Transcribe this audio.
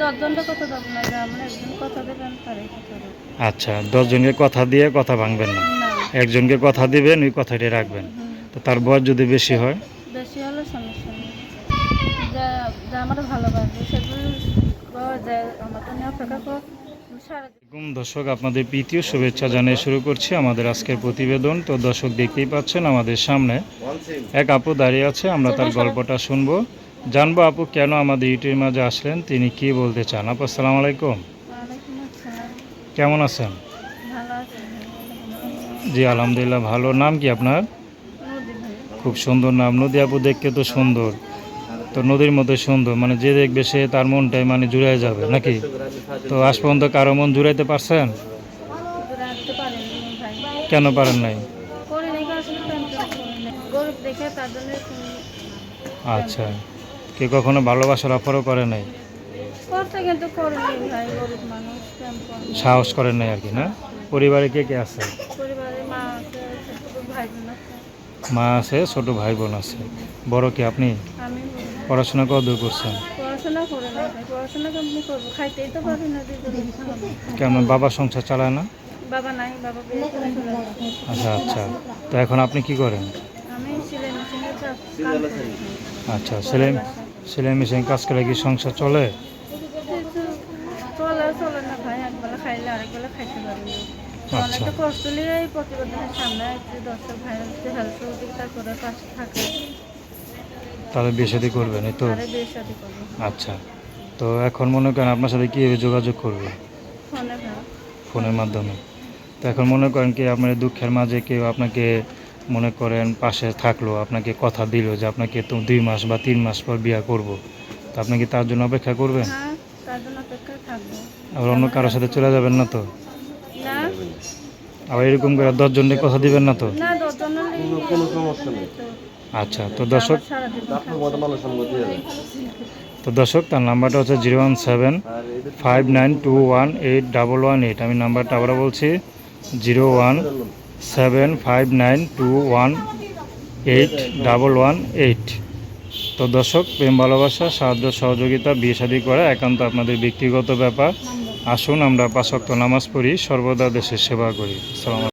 দশজনটা কথা দেবো না যে আমরা একজন কথা দেবেন তারই কথা দেবো। আচ্ছা দশজনকে কথা দিয়ে কথা ভাঙবেন না। একজনকে কথা দিবেন ওই কথাটি রাখবেন। তো তার বয়স যদি বেশি হয়? বেশি হলে সমস্যা নেই। যা যা আমার ভালোবাসবে সেগুলো পাওয়া আমার তো অপেক্ষা কর। সারা দর্শক আপনাদের প্রীতীয় শুভেচ্ছা জানিয়ে শুরু করছি আমাদের আজকের প্রতিবেদন। তো দর্শক দেখতেই পাচ্ছেন আমাদের সামনে এক আপু দাঁড়িয়ে আছে আমরা তার গল্পটা শুনব। জানব আপু কেন আমাদের ইউটিউবের মাঝে আসলেন তিনি কি বলতে চান? আপু আসসালাম আলাইকুম। কেমন আছেন? জি আলহামদুলিল্লাহ ভালো। নাম কি আপনার? খুব সুন্দর নাম। নদী আপু দেখতে তো সুন্দর। তো নদীর মধ্যে সুন্দর। মানে যে দেখবে সে তার মনটাই মানে জুড়ে যাবে নাকি? তো আজ পর্যন্ত কারও মন জুড়াইতে পারছেন? কেন পারেন নাই? আচ্ছা। কে কখনো ভালোবাসার অফারও করে নাই? সাহস করেন নাই আর কি না? পরিবারে কে কে আছে? মা আছে ছোট ভাই বোন আছে বড় কি আপনি? পড়াশোনা কত দূর করছেন? কেমনি বাবা সংসার চালায় না। আচ্ছা আচ্ছা। তো এখন আপনি কি করেন। আচ্ছা সেলাই সেলাই মেশিন কাজ করে কি সংসার চলে? আচ্ছা। অনেকটা কষ্ট নিয়ে এই প্রতিবেদনের সামনে একটি ভাই হেল্প সহযোগিতা করে পাশে থাকে। তাহলে বিয়ে করবেন এই তো? আচ্ছা। তো এখন মনে করেন আপনার সাথে কীভাবে যোগাযোগ করবে? ফোনের মাধ্যমে। তো এখন মনে করেন কি আপনার দুঃখের মাঝে কেউ আপনাকে মনে করেন পাশে থাকল আপনাকে কথা দিল যে আপনাকে তো দুই মাস বা তিন মাস পর বিয়ে করব। তো আপনি কি তার জন্য অপেক্ষা করবেন? হ্যাঁ তার জন্য অপেক্ষায় থাকব। আবার অন্য কারোর সাথে চলে যাবেন না তো? আবার এরকম করে দশজনকে কথা দিবেন না তো? না দশজন কোনো সমস্যা নেই। আচ্ছা তো দর্শক তো দর্শক তার নাম্বারটা হচ্ছে zero one seven five nine two one eight double one eight. আমি নাম্বারটা আবার বলছি zero one seven five nine two one eight double one eight তো দর্শক, প্রেম, ভালোবাসা, সাহায্য, সহযোগিতা, বিয়ে শাদি করা একান্ত আপনাদের ব্যক্তিগত ব্যাপার। আসুন আমরা পাশক্ত নামাজ পড়ি, সর্বদা দেশের সেবা করি। আসসালামু